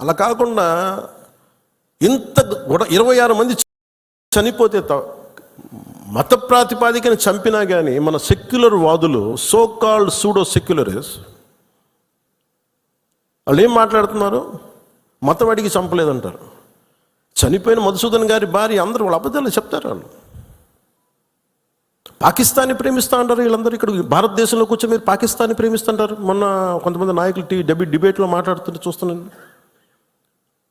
అలా కాకుండా ఇంత కూడా ఇరవై ఆరు మంది చనిపోతే త- మత ప్రాతిపాదికను చంపినా కానీ మన సెక్యులర్ వాదులు సో కాల్డ్ సూడో సెక్యులరిస్ వాళ్ళు ఏం మాట్లాడుతున్నారు? మతం అడిగి చంపలేదంటారు. చనిపోయిన మధుసూదన్ గారి భార్య అందరూ వాళ్ళ అబద్ధాలు చెప్తారు వాళ్ళు. పాకిస్తాన్ని ప్రేమిస్తా అంటారు వీళ్ళందరూ ఇక్కడ. భారతదేశంలో కూర్చొని మీరు పాకిస్తాన్ని ప్రేమిస్తుంటారు మొన్న కొంతమంది నాయకులు టీ డెబిట్ డిబేట్లో మాట్లాడుతుంటే చూస్తున్నాను.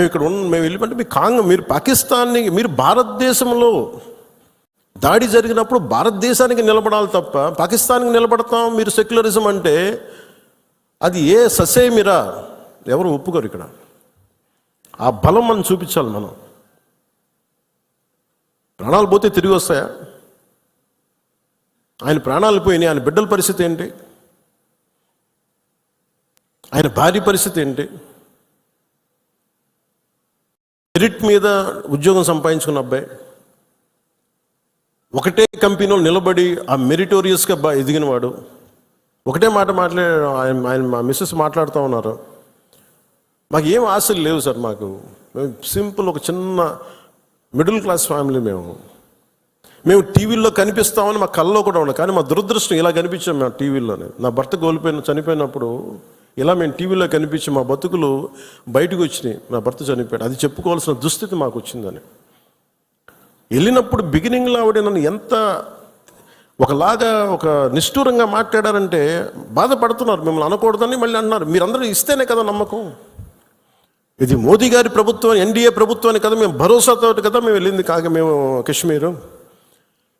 మేము ఇక్కడ ఉన్న మేము వెళ్ళిపోతే మీ కాంగ్ మీరు పాకిస్తాన్ని మీరు భారతదేశంలో దాడి జరిగినప్పుడు భారతదేశానికి నిలబడాలి తప్ప పాకిస్తాన్కి నిలబడతాం మీరు సెక్యులరిజం అంటే అది ఏ ససేమిరా? ఎవరు ఒప్పుకోరు ఇక్కడ. ఆ బలం మనం చూపించాలి మనం. ప్రాణాలు పోతే తిరిగి వస్తాయా? ఆయన ప్రాణాలు పోయినాయి. ఆయన బిడ్డల పరిస్థితి ఏంటి? ఆయన భార్య పరిస్థితి ఏంటి? మెరిట్ మీద ఉద్యోగం సంపాదించుకున్న అబ్బాయి ఒకటే కంపెనీలో నిలబడి ఆ మెరిటోరియస్గా బా ఎదిగినవాడు. ఒకటే మాట మాట్లాడే ఆయన ఆయన మా మిస్సెస్ మాట్లాడుతూ ఉన్నారు. మాకు ఏం ఆశలు లేవు సార్ మాకు. మేము సింపుల్ ఒక చిన్న మిడిల్ క్లాస్ ఫ్యామిలీ మేము. మేము టీవీల్లో కనిపిస్తామని మా కల్లో కూడా ఉండదు కానీ మా దురదృష్టం ఇలా కనిపించాం మేము టీవీలోనే నా భర్త కోల్పోయిన చనిపోయినప్పుడు ఇలా మేము టీవీలో కనిపించి మా బతుకులు బయటకు వచ్చినాయి. నా భర్త చనిపోయాడు. అది చెప్పుకోవాల్సిన దుస్థితి మాకు వచ్చిందని. వెళ్ళినప్పుడు బిగినింగ్లో ఆవిడ నన్ను ఎంత ఒకలాగా ఒక నిష్ఠూరంగా మాట్లాడారంటే బాధపడుతున్నారు. మిమ్మల్ని అనకూడదని మళ్ళీ అన్నారు మీరందరూ ఇస్తేనే కదా నమ్మకం. ఇది మోదీ గారి ప్రభుత్వం ఎన్డీఏ ప్రభుత్వాన్ని కదా మేము భరోసాతో కదా మేము వెళ్ళింది కాక మేము కాశ్మీరు.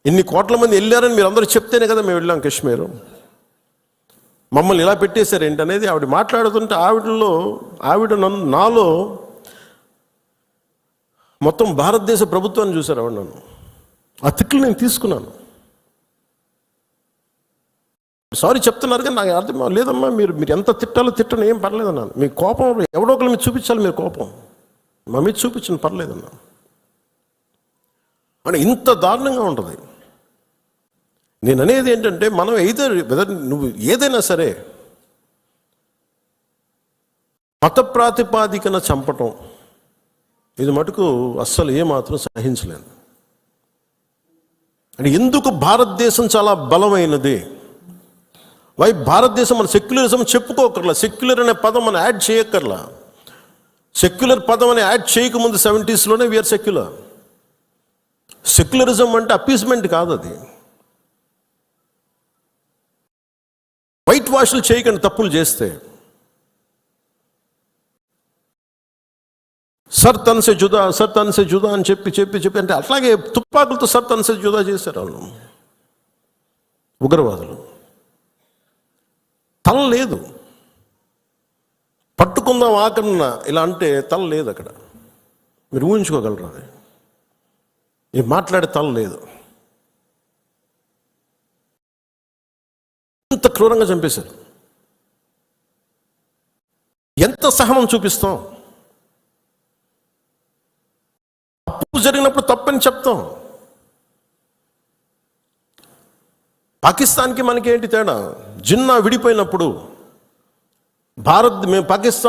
ఇన్ని కోట్ల మంది వెళ్ళారని మీరు అందరూ చెప్తేనే కదా మేము వెళ్ళాం కాశ్మీరు. మమ్మల్ని ఇలా పెట్టేశారేంటి అనేది ఆవిడ మాట్లాడుతుంటే ఆవిడలో ఆవిడ నన్ను నాలో మొత్తం భారతదేశ ప్రభుత్వాన్ని చూశారు ఆవిడ నన్ను. ఆ తిట్లు నేను తీసుకున్నాను. సారీ చెప్తున్నారు కానీ నాకు అర్థం లేదమ్మా మీరు మీరు ఎంత తిట్టాలో తిట్టను ఏం పర్లేదన్నాను మీ కోపం ఎవడో ఒకరు మీరు చూపించాలి మీరు కోపం. మా మీద చూపించిన పర్లేదన్నా అంటే ఇంత దారుణంగా ఉంటుంది. నేను అనేది ఏంటంటే మనం ఎయిదర్ వెదర్ నువ్వు ఏదైనా సరే మత ప్రాతిపాదికన చంపటం ఇది మటుకు అస్సలు ఏమాత్రం సహించలేదు అంటే ఎందుకు భారతదేశం చాలా బలమైనది? వై భారతదేశం మన సెక్యులరిజం చెప్పుకోకర్లా సెక్యులర్ అనే పదం మనం యాడ్ చేయక్కర్లా సెక్యులర్ పదం అని యాడ్ చేయకముందు సెవెంటీస్లోనే వీఆర్ సెక్యులర్ సెక్యులరిజం అంటే అపీస్మెంట్ కాదు అది వైట్ వాష్లు చేయకండి తప్పులు చేస్తే. సర్ తన్సే జుదా సర్ తన్సే జుదా అని చెప్పి చెప్పి చెప్పి అంటే అట్లాగే తుపాకులతో సర్ తన్సే జుదా చేశారు వాళ్ళు. ఉగ్రవాదులు. తల లేదు. పట్టుకుందాం ఆకన్న ఇలా అంటే తల లేదు అక్కడ. మీరు ఊహించుకోగలరు అది? మీరు మాట్లాడే తల లేదు. ఎంత క్రూరంగా చంపేశారు? ఎంత సహనం చూపిస్తాం? తప్పు జరిగినప్పుడు తప్పని చెప్తాం. పాకిస్తాన్కి మనకి ఏంటి తేడా? జిన్నా విడిపోయినప్పుడు భారత్ మేము పాకిస్తాన్